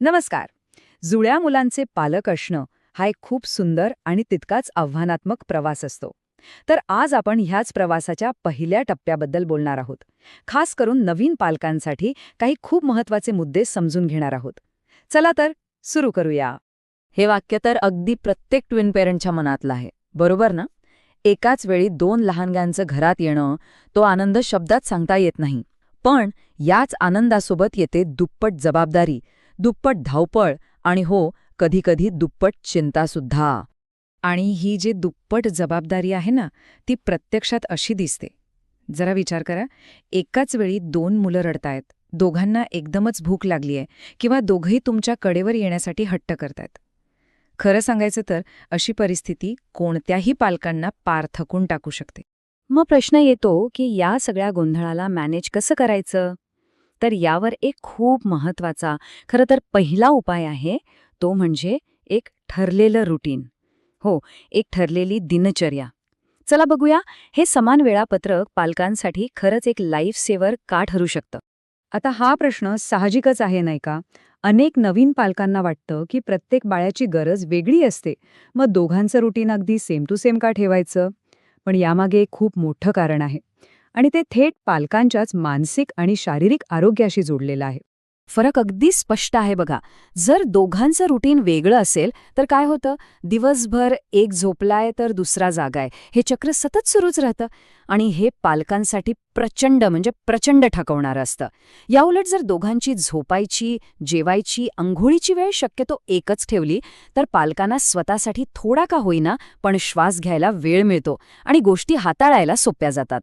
नमस्कार. जुळ्या मुलांचे पालक असणं हा एक खूप सुंदर आणि तितकाच आव्हानात्मक प्रवास असतो. तर आज आपण ह्याच प्रवासाच्या पहिल्या टप्प्याबद्दल बोलणार आहोत. खास करून नवीन पालकांसाठी काही खूप महत्त्वाचे मुद्दे समजून घेणार आहोत. चला तर सुरू करूया. हे वाक्य तर अगदी प्रत्येक ट्विन पेरेंटच्या मनातलं आहे. बरोबर ना? एकाच वेळी दोन लहानग्यांचं घरात येणं तो आनंद शब्दात सांगता येत नाही. पण याच आनंदासोबत येते दुप्पट जबाबदारी दुप्पट धावपळ आणि हो कधीकधी दुप्पट चिंतासुद्धा. आणि ही जी दुप्पट जबाबदारी आहे ना ती प्रत्यक्षात अशी दिसते. जरा विचार करा एकाच वेळी दोन मुलं रडतायत दोघांना एकदमच भूक लागलीय किंवा दोघंही तुमच्या कडेवर येण्यासाठी हट्ट करतायत. खरं सांगायचं तर अशी परिस्थिती कोणत्याही पालकांना पार थकून टाकू शकते. मग प्रश्न येतो की या सगळ्या गोंधळाला मॅनेज कसं करायचं? तर यावर एक खूप महत्त्वाचा खरं तर पहिला उपाय आहे तो म्हणजे एक ठरलेलं रुटीन हो एक ठरलेली दिनचर्या. चला बघूया हे समान वेळापत्रक पालकांसाठी खरंच एक लाईफ सेवर का ठरू शकतं? आता हा प्रश्न साहजिकच आहे नाही का? अनेक नवीन पालकांना वाटतं की प्रत्येक बाळाची गरज वेगळी असते. मग दोघांचं रुटीन अगदी सेम टू सेम का ठेवायचं? पण यामागे एक खूप मोठं कारण आहे. आणि ते थेट पालकांच्याच मानसिक आणि शारीरिक आरोग्याशी जोडलेलं आहे. फरक अगदी स्पष्ट आहे बघा. जर दोघांचं रुटीन वेगळं असेल तर काय होतं? दिवसभर एक झोपलाय तर दुसरा जागाय. हे चक्र सतत सुरूच राहतं. आणि हे पालकांसाठी प्रचंड म्हणजे प्रचंड ठकवणारं असतं. याउलट जर दोघांची झोपायची जेवायची अंघोळीची वेळ शक्यतो एकच ठेवली तर पालकांना स्वतःसाठी थोडा का होईना पण श्वास घ्यायला वेळ मिळतो आणि गोष्टी हाताळायला सोप्या जातात.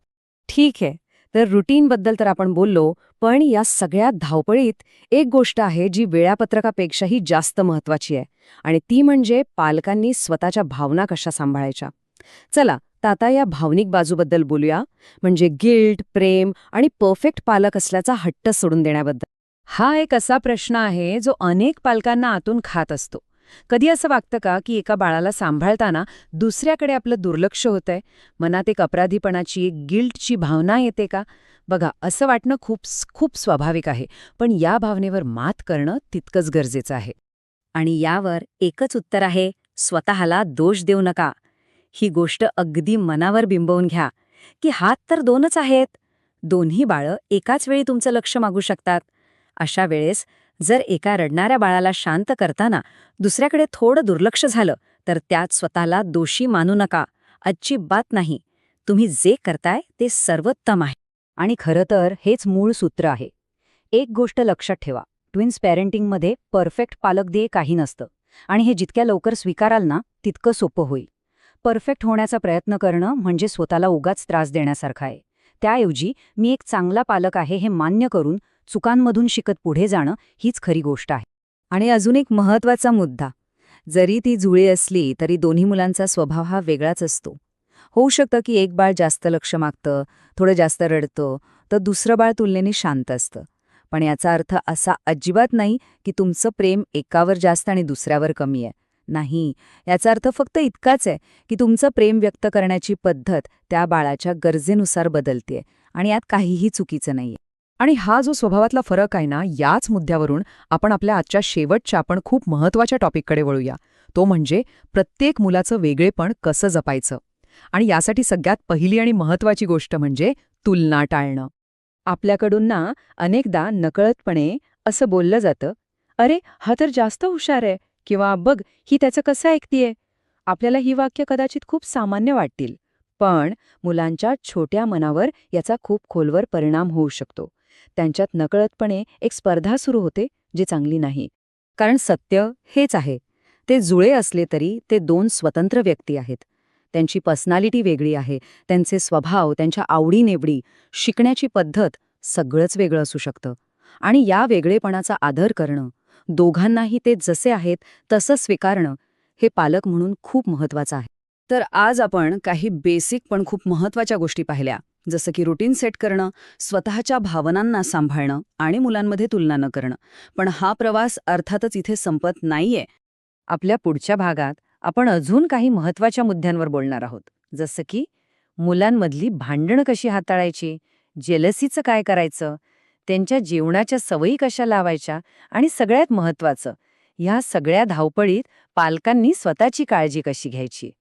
ठीक आहे. तर रुटीनबद्दल तर आपण बोललो पण या सगळ्या धावपळीत एक गोष्ट आहे जी वेळापत्रकापेक्षाही जास्त महत्वाची आहे आणि ती म्हणजे पालकांनी स्वतःच्या भावना कशा सांभाळायच्या. चला तर आता या भावनिक बाजूबद्दल बोलूया म्हणजे गिल्ट प्रेम आणि परफेक्ट पालक असल्याचा हट्ट सोडून देण्याबद्दल. हा एक असा प्रश्न आहे जो अनेक पालकांना आतून खात असतो. कधी असं वागतं का की एका बाळाला सांभाळताना दुसऱ्याकडे आपलं दुर्लक्ष होतंय? मनात एक अपराधीपणाची एक गिल्टची भावना येते का? बघा असं वाटणं खूप खूप स्वाभाविक आहे पण या भावनेवर मात करणं तितकंच गरजेचं आहे. आणि यावर एकच उत्तर आहे स्वतःला दोष देऊ नका. ही गोष्ट अगदी मनावर बिंबवून घ्या. की हात तर दोनच आहेत. दोन्ही बाळं एकाच वेळी तुमचं लक्ष मागू शकतात. अशा वेळेस जर एका रडणाऱ्या बाळाला शांत करताना दुसऱ्याकडे थोडं दुर्लक्ष झालं तर त्यात स्वतःला दोषी मानू नका. अजिबात नाही. तुम्ही जे करताय ते सर्वोत्तम आहे. आणि खरं तर हेच मूळ सूत्र आहे. एक गोष्ट लक्षात ठेवा. ट्विन्स पॅरेंटिंगमध्ये परफेक्ट पालक दे काही नसतं. आणि हे जितक्या लवकर स्वीकाराल ना तितकं सोपं होईल. परफेक्ट होण्याचा प्रयत्न करणं म्हणजे स्वतःला उगाच त्रास देण्यासारखं आहे. त्याऐवजी मी एक चांगला पालक आहे हे मान्य करून चुकांमधून शिकत पुढे जाणं हीच खरी गोष्ट आहे. आणि अजून एक महत्त्वाचा मुद्दा जरी ती जुळी असली तरी दोन्ही मुलांचा स्वभाव हा वेगळाच असतो. होऊ शकतं की एक बाळ जास्त लक्ष मागतं थोडं जास्त रडतं तर दुसरं बाळ तुलनेने शांत असतं. पण याचा अर्थ असा अजिबात नाही की तुमचं प्रेम एकावर जास्त आणि दुसऱ्यावर कमी आहे. नाही याचा अर्थ फक्त इतकाच आहे की तुमचं प्रेम व्यक्त करण्याची पद्धत त्या बाळाच्या गरजेनुसार बदलतेय आणि यात काहीही चुकीचं नाहीये. आणि हा जो स्वभावातला फरक आहे ना याच मुद्द्यावरून आपण आपल्या आजच्या शेवटच्या पण खूप महत्त्वाच्या टॉपिककडे वळूया. तो म्हणजे प्रत्येक मुलाचं वेगळेपण कसं जपायचं? आणि यासाठी सगळ्यात पहिली आणि महत्वाची गोष्ट म्हणजे तुलना टाळणं. आपल्याकडून ना अनेकदा नकळतपणे असं बोललं जातं अरे हा तर जास्त हुशार आहे किंवा बघ ही त्याचं कसं ऐकतीये? आपल्याला ही वाक्य कदाचित खूप सामान्य वाटतील पण मुलांच्या छोट्या मनावर याचा खूप खोलवर परिणाम होऊ शकतो. त्यांच्यात नकळतपणे एक स्पर्धा सुरू होते जी चांगली नाही. कारण सत्य हेच आहे. ते जुळे असले तरी ते दोन स्वतंत्र व्यक्ती आहेत. त्यांची पर्सनॅलिटी वेगळी आहे. त्यांचे स्वभाव त्यांच्या आवडीनिवडी शिकण्याची पद्धत सगळंच वेगळं असू शकतं. आणि या वेगळेपणाचा आदर करणं दोघांनाही ते जसे आहेत तसं स्वीकारणं हे पालक म्हणून खूप महत्वाचं आहे. तर आज आपण काही बेसिक पण खूप महत्त्वाच्या गोष्टी पाहिल्या. जसं की रुटीन सेट करणं स्वतःच्या भावनांना सांभाळणं आणि मुलांमध्ये तुलना न करणं. पण हा प्रवास अर्थातच इथे संपत नाहीये. आपल्या पुढच्या भागात आपण अजून काही महत्त्वाच्या मुद्द्यांवर बोलणार आहोत. जसं की मुलांमधली भांडणं कशी हाताळायची जेलसीचं काय करायचं त्यांच्या जेवणाच्या सवयी कशा लावायच्या आणि सगळ्यात महत्वाचं ह्या सगळ्या धावपळीत पालकांनी स्वतःची काळजी कशी घ्यायची?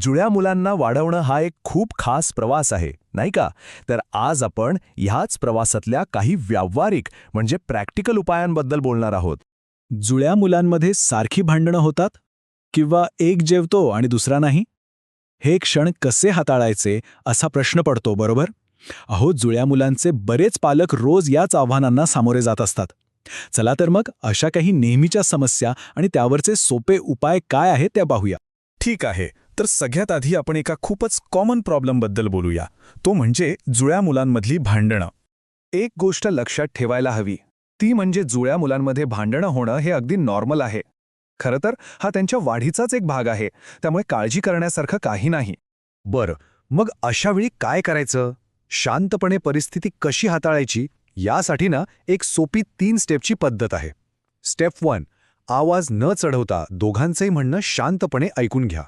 जुळ्या मुलांना वाढवणं हा एक खूप खास प्रवास आहे. नाही का? तर आज आपण ह्याच प्रवासातल्या काही व्यावहारिक म्हणजे प्रॅक्टिकल उपायांबद्दल बोलणार आहोत. जुळ्या मुलांमध्ये सारखी भांडणं होतात? किंवा एक जेवतो आणि दुसरा नाही? हे क्षण कसे हाताळायचे असा प्रश्न पडतो बरोबर? अहो जुळ्या मुलांचे बरेच पालक रोज याच आव्हानांना सामोरे जात असतात. चला तर मग अशा काही नेहमीच्या समस्या आणि त्यावरचे सोपे उपाय काय आहेत त्या पाहूया. ठीक आहे. तर सगळ्यात आधी आपण एका खूपच कॉमन प्रॉब्लेमबद्दल बोलूया. तो म्हणजे जुळ्या मुलांमधली भांडणं. एक गोष्ट लक्षात ठेवायला हवी. ती म्हणजे जुळ्या मुलांमध्ये भांडणं होणं हे अगदी नॉर्मल आहे. खरं तर हा त्यांच्या वाढीचाच एक भाग आहे. त्यामुळे काळजी करण्यासारखं काही नाही. बरं मग अशावेळी काय करायचं? शांतपणे परिस्थिती कशी हाताळायची? यासाठी ना एक सोपी तीन स्टेपची पद्धत आहे. स्टेप वन आवाज न चढवता दोघांचंही म्हणणं शांतपणे ऐकून घ्या.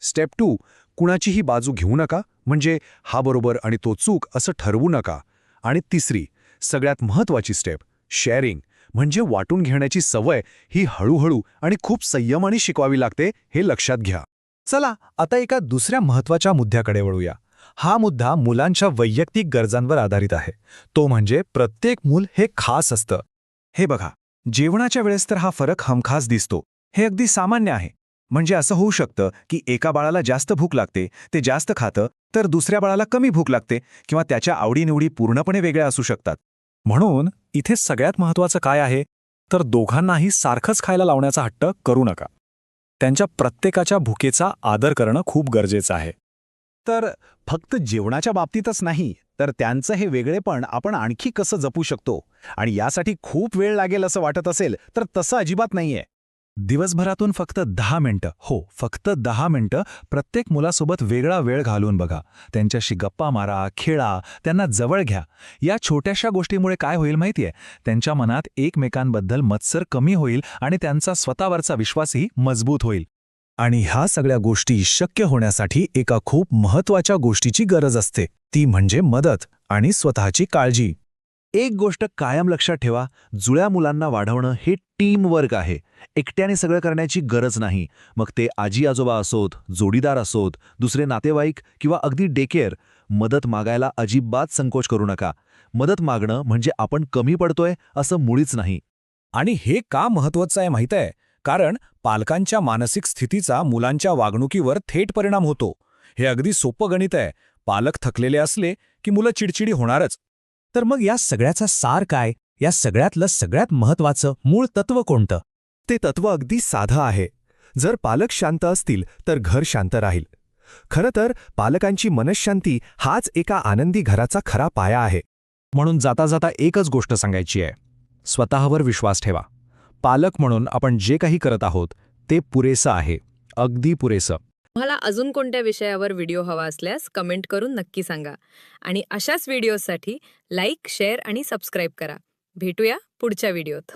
स्टेप टू कुणाचीही बाजू घेऊ नका म्हणजे हा बरोबर आणि तो चूक असं ठरवू नका. आणि तिसरी सगळ्यात महत्वाची स्टेप शेअरिंग म्हणजे वाटून घेण्याची सवय ही हळूहळू आणि खूप संयमाने शिकवावी लागते हे लक्षात घ्या. चला आता एका दुसऱ्या महत्त्वाच्या मुद्द्याकडे वळूया. हा मुद्दा मुलांच्या वैयक्तिक गरजांवर आधारित आहे. तो म्हणजे प्रत्येक मूल हे खास असतं. हे बघा जेवणाच्या वेळेस तर हा फरक हमखास दिसतो. हे अगदी सामान्य आहे. म्हणजे असं होऊ शकतं की एका बाळाला जास्त भूक लागते ते जास्त खातं तर दुसऱ्या बाळाला कमी भूक लागते किंवा त्याच्या आवडीनिवडी पूर्णपणे वेगळ्या असू शकतात. म्हणून इथे सगळ्यात महत्त्वाचं काय आहे? तर दोघांनाही सारखंच खायला लावण्याचा हट्ट करू नका. त्यांच्या प्रत्येकाच्या भुकेचा आदर करणं खूप गरजेचं आहे. तर फक्त जेवणाच्या बाबतीतच नाही तर त्यांचं हे वेगळेपण आपण आणखी कसं जपू शकतो? आणि यासाठी खूप वेळ लागेल असं वाटत असेल तर तसं अजिबात नाहीये. दिवसभरातून फक्त दहा मिनिटं. हो फक्त दहा मिनिटं प्रत्येक मुलासोबत वेगळा वेळ घालून बघा. त्यांच्याशी गप्पा मारा खेळा त्यांना जवळ घ्या. या छोट्याशा गोष्टीमुळे काय होईल माहितीये? त्यांच्या मनात एकमेकांबद्दल मत्सर कमी होईल आणि त्यांचा स्वतःवरचा विश्वासही मजबूत होईल. आणि ह्या सगळ्या गोष्टी शक्य होण्यासाठी एका खूप महत्त्वाच्या गोष्टीची गरज असते. ती म्हणजे मदत आणि स्वतःची काळजी. एक गोष्ट कायम लक्षात ठेवा जुळ्या मुलांना वाढवणं हे टीम वर्क आहे. एकट्याने सगळं करण्याची गरज नाही. मग ते आजी आजोबा असोत जोडीदार असोत दुसरे नातेवाईक किंवा अगदी डेकेअर मदत मागायला अजिबात संकोच करू नका. मदत मागणं म्हणजे आपण कमी पडतोय असं मुळीच नाही. आणि हे का महत्वाचं आहे माहीत आहे? कारण पालकांच्या मानसिक स्थितीचा मुलांच्या वागणुकीवर थेट परिणाम होतो. हे अगदी सोपं गणित आहे. पालक थकलेले असले की मुलं चिडचिडी होणारच. तर मग या सगळ्याचा सार काय? या सगळ्यातलं सगळ्यात महत्वाचं मूळ तत्व कोणतं? ते तत्व अगदी साधं आहे. जर पालक शांत असतील तर घर शांत राहील. खरं तर पालकांची मनशांती हाच एका आनंदी घराचा खरा पाया आहे. म्हणून जाता जाता एकच गोष्ट सांगायची आहे. स्वतःवर विश्वास ठेवा. पालक म्हणून आपण जे काही करत आहोत ते पुरेसं आहे. अगदी पुरेसं. तुम्हाला अजून कोणत्या विषयावर व्हिडिओ हवा असल्यास कमेंट करून नक्की सांगा. आणि अशाच व्हिडिओसाठी लाईक शेअर आणि सबस्क्राईब करा. भेटूया पुढच्या व्हिडिओत.